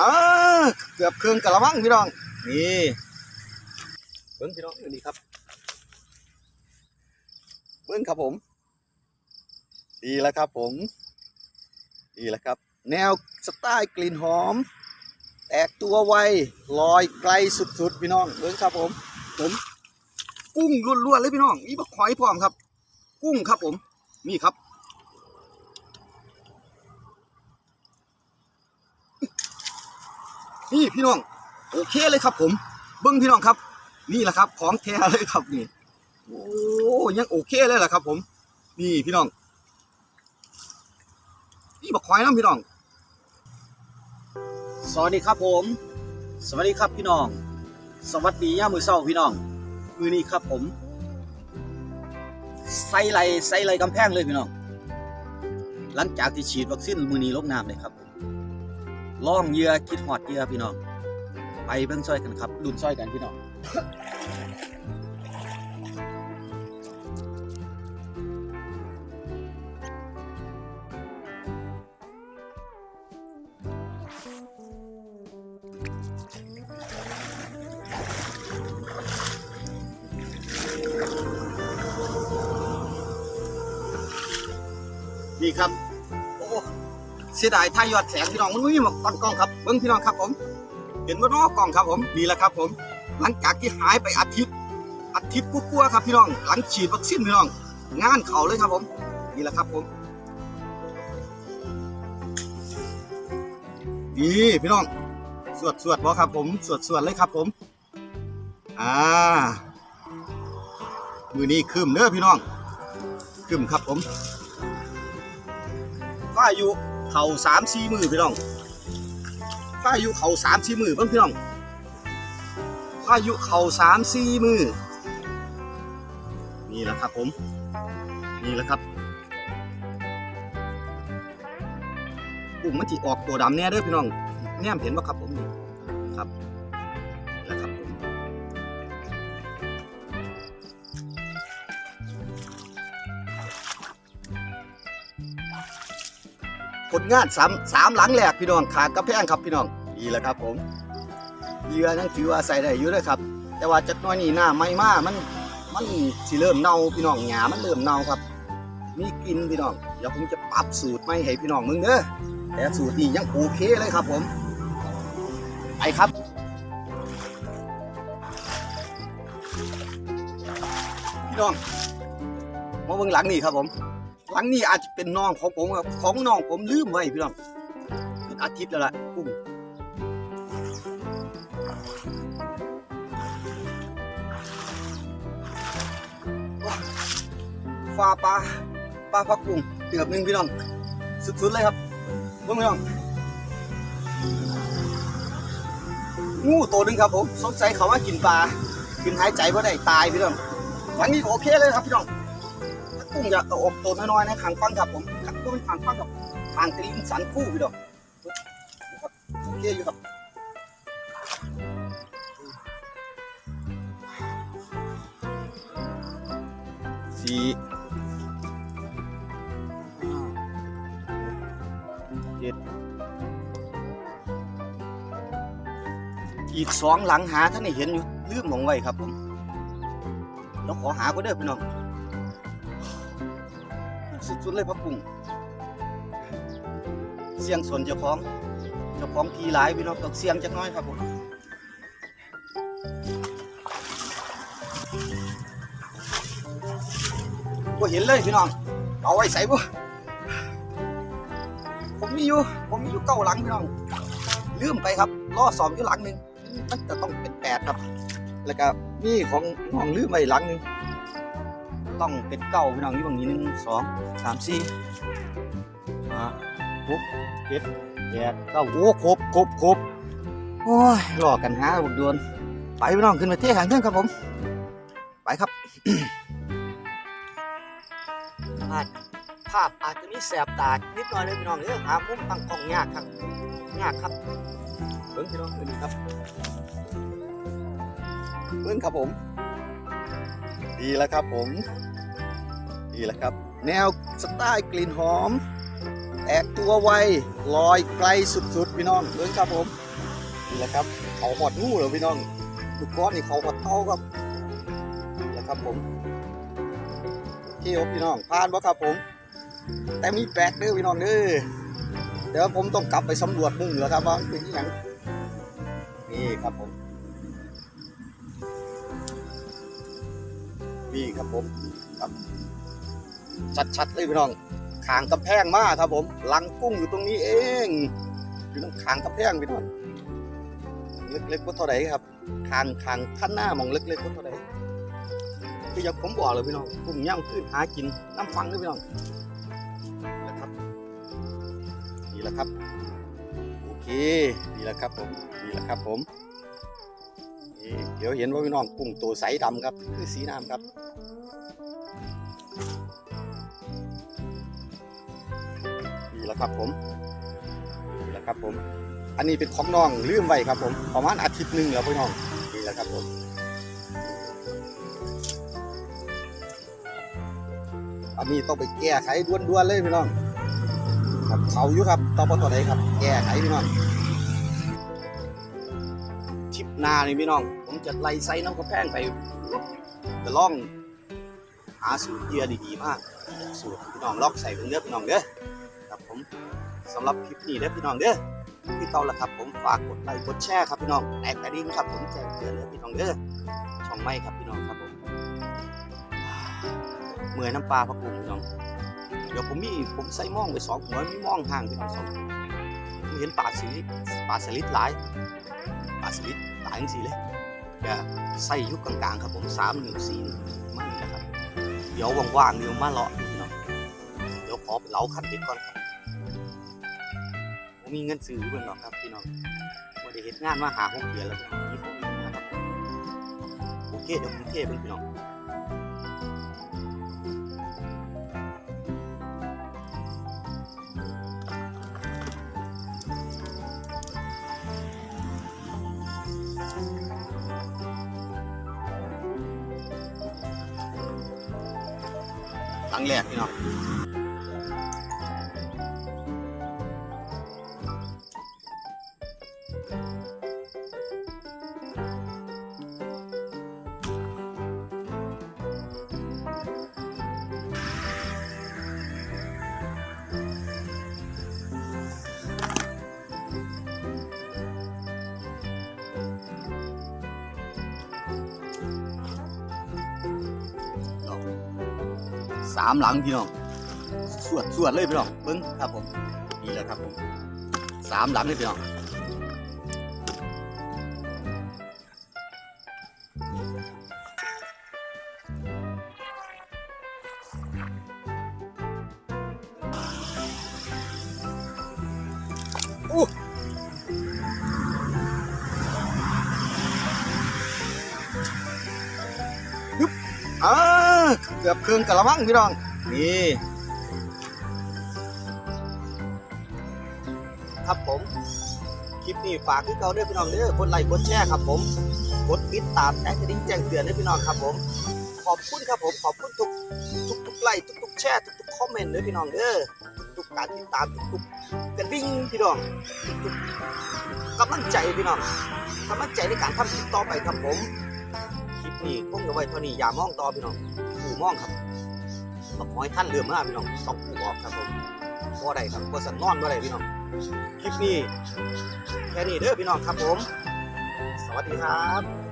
อ่าเกือบเครื่องกะละมังพี่น้อง นี่เบิ้งพี่น้องนี่ครับ เบิ้งครับผม ดีแล้วครับผม ดีแล้วครับ แนวสไตล์กลิ่นหอม แตกตัวไว ลอยไกลสุดๆ พี่น้อง เบิ้งครับผม ผม กุ้งล้วนๆเลยพี่น้องนี่บักหอยพร้อมครับ กุ้งครับผม นี่ครับ นี่พี่น้องโอเคเลยครับ ผมเบิ้งพี่น้องครับ นี่แหละครับ ของแท้เลยครับนี่โอ้ยังโอเคเลยแหละครับ ผม นี่พี่น้องนี่บักหอยน้ำพี่น้องสวัสดีครับผม สวัสดีครับพี่น้อง สวัสดีย่ามมือเศร้าพี่น้อง มือนี้ครับผมใส่ไหลใส่ไหลกำแพงเลยพี่น้อง หลังจากที่ฉีดวัคซีนมือนี้ลงน้ำเลยครับผม ล่องเหยื่อคิดหอดเหยื่อพี่น้อง ไปเบิ่งช่วยกันครับลุ้นช่วยกันพี่น้องนี่ครับ เสียดายท่ายอดแสงพี่น้องมันไม่มีหมอกตั้งกล้องครับเบิ้งพี่น้องครับผม เห็นว่าน้อกล้องครับผมนี่แหละครับผม หลังจากที่หายไปอาทิตย์อาทิตย์กลัวๆครับพี่น้อง หลังฉีดวัคซีนพี่น้อง งานเขาเลยครับผม นี่แหละครับผมนี่พี่น้องสวดสวดบอครับผมสวดสวดเลยครับผม อ่า มือนี้คืมเด้อพี่น้องคืมครับผมพายุ เข่าสามสี่มือพี่น้องพายุเข่าสามสี่มือเพิ่งพี่น้องพายุเข่าสามสี่มือนี่แหละครับผม นี่แหละครับกลุ่มมันจีออกตัวดำแน่เด้อพี่น้องแน่มเห็นว่าครับผมครับ ลงานสามสามหลังแรกพี่น้องขาดกระแพงครับพี่น้องนี่แหละครับ ผมเยื่อนั่นถือว่าใส่ได้อยู่เลยครับ แต่ว่าจักน้อยนี่หน้าไม่มากมันมันสิเริ่มเน่าพี่น้องหญ้ามันเริ่มเน่าครับ มีกินพี่น้องเดี๋ยวผมจะปรับสูตรไม่ให้พี่น้องมึงเด้อแต่สูตรนี้ยังโอเคเลยครับ ผมไปครับพี่น้องมาเบิ่งหลังนี่ครับผม หลังนี้อาจจะเป็นน้องของผมครับของน้องผมลืมไว้พี่น้องเป็นอาทิตย์แล้วล่ะกุ้งฟ้าปลาปลาพักกุ้งเตือบหนึ่งพี่น้องสุดๆเลยครับเบิ่งพี่น้องงูตัวหนึ่งครับผมสงสัยเขาว่ากินปลากินหายใจว่าะได้ตายพี่น้องหลังนี้โอเคเลยครับพี่น้อง กุ้งจะตกตัวน้อยๆนะขางฟังครับผมขังตัวเป็นขางฟังกับขางตรีนสันคู่พี่ดอกครับโอเคอยู่ครับสี่เจ็ดอีกสองหลังหาท่านเห็นอยู่ลืมมองไว้ครับผมแล้วขอหาก็เด้อพี่น้อง สุดๆเลยพักกุ้งเสียงส่วนเจ้าของเจ้าของทีหลายพี่น้องต้องเสียงจักน้อยครับผมบ่เห็นเลยพี่น้องเอาไว้ใส่บ่ผมมีอยู่ผมมีอยู่เก้าหลังพี่น้องลืมไปครับล่อสอมอยู่หลังหนึ่งมันจะต้องเป็นแปดครับ แล้วก็มีของน้องลืมไปหลังหนึ่ง ต้องเป็นเก้าพี่น้องอยู่บางนี้หนึ่งสองสามสี่ห้าหกเจ็ดแปดเก้าโอ้ครบครบครบโอ้ยหลอกกันหาบุกดวนไปพี่น้องขึ้นไปเที่ยงเครื่องครับผม ไปครับอาจภาพอาจจะมีแสบตานิดหน่อยเลยพี่น้องเด้อหามุมตั้งกล้องยากครับยากครับเบิ้งพี่น้องเบิ้งครับเบิ้งครับผม ดีแล้วครับผมดีแล้วครับ แนวสไตล์กลิ่นหอม แตกตัวไวลอยไกลสุดๆพี่น้องเบิ้งครับผมนี่แหละครับ เขาหอดงูเหรอพี่น้องลูกก้อนนี่เขาหอดเต้าครับนี่แหละครับผมเคครับพี่น้องผ่านบ่ครับผม แต่มีแปลกเด้อพี่น้องเด้อเดี๋ยวผมต้องกลับไปสำรวจมึงแล้วครับว่าเป็นอหยังนี่ครับผม ครับผมครับชัดๆเลยพี่น้องขางกำแพงมากครับผมลังกุ้งอยู่ตรงนี้เองอยู่ตรงขางกำแพงพี่น้องเล็กๆก็เท่าไหร่ครับคางคางขั้นหน้ามองเล็กๆก็เท่าไหร่คืออย่างผมบอกเลยพี่น้องกุ้งย่างขึ้นหากินน้ำฟังด้วยพี่น้องนะครับนี่แหละครับโอเคนี่แหละครับผมนี่แหละครับผมเดี๋ยวเห็นว่าพี่น้องกุ้งตัวใสดำครับ คือสีน้ำครับ แหละครับผมนี่แหละครับผม อันนี้เป็นของน้องลืมไว้ครับ ผมประมาณอาทิตย์หนึ่งแล้วพี่น้องนี่แหละครับผมอันนี้ต้องไปแก้ไขด่วนๆเลยพี่น้องครับเขาอยู่ครับต่อปตไหนครับ แก้ไขพี่น้องทิปนานี่พี่น้อง ผมจะไล่ไซน้ำกระแพงไปจะล่องหาสูตรเยียดีๆมากสูตรพี่น้องลอกใส่เบิ่งเด้อพี่น้องเด้อ ครับผมสำหรับคลิปนี้เด้อพี่น้องเด้อพี่เก่าละครับผมฝากกดไลค์กดแชร์ครับพี่น้องแตกกระดิ่งครับผมแจ้งเตือนเด้อพี่น้องเด้อช่องไม่ครับพี่น้องครับผมเมื่อน้ำปลาพักบุ้งพี่น้องเดี๋ยวผมมีผมใส่ม่องไปสองหัวมีม่องห่างพี่น้องสองผมเห็นปลาสลิดปลาสลิดหลายปลาสลิดหลายจังสีเลยก็ใส่ยุกกลางๆครับผมสามหนึ่งสี่มันนี่แหละครับเดี๋ยวว่างๆเดี๋ยวมาเลาะพี่น้องเดี๋ยวขอไปเหลาคัดเด็ดก่อนครับ ผมมีเงินซื้อเพื่อนหรอกครับพี่น้องว่าได้เห็นงานมาหาหกเดือนแล้วพี่น้องนี่ผมมีนะครับโอเคเดี๋ยวผมเทเพิ่นพี่น้องหลังแรกพี่น้อง สามหลังพี่น้องสวดสวดเลยพี่น้องเบิ้งครับผมนี่แหละครับผมสามหลังเลยพี่น้องอู้ฮึบอ่า เกือบเครื่งกะละมังพี่น้องนี่ครับผม คลิปนี้ฝากพี่เก่าด้วยพี่น้องเด้อกดไลค์กดแชร์ครับผมกดติดตามแจ้งกระดิ่งแจ้งเตือนด้วยพี่น้องครับผม ขอบคุณครับผมขอบคุณทุกทุกทุกไลค์ทุกทุกแชร์ทุกทุกคอมเมนต์ด้วยพี่น้องเด้อทุกการติดตามทุกทุกกระดิ่งพี่น้องทุกกำลังใจพี่น้องกำลังใจในการทำคลิปต่อไปครับผม คลิปนี้คงจะไว้เท่านี้อย่ามองต่อพี่น้อง มองครับบักหอยท่านเรือมากพี่น้องต้องผูกออกครับผมบ่ได้ครับบ่สันนอนบ่ได้พี่น้องคลิปนี้แค่นี้เด้อพี่น้องครับผม สวัสดีครับ